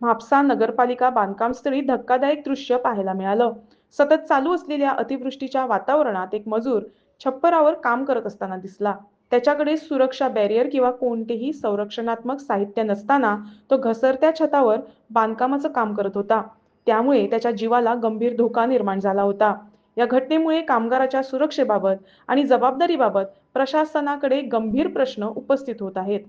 म्हापसा नगरपालिका बांधकामस्थळी धक्कादायक दृश्य पाहायला मिळालं. सतत चालू असलेल्या अतिवृष्टीच्या वातावरणात एक मजूर छप्परावर काम करत असताना दिसला. त्याच्याकडे सुरक्षा बॅरियर किंवा कोणतेही संरक्षणात्मक साहित्य नसताना तो घसरत्या छतावर बांधकामाचं काम करत होता. त्यामुळे त्याच्या जीवाला गंभीर धोका निर्माण झाला होता. या घटनेमुळे कामगाराच्या सुरक्षेबाबत आणि जबाबदारीबाबत प्रशासनाकडे गंभीर प्रश्न उपस्थित होत आहेत.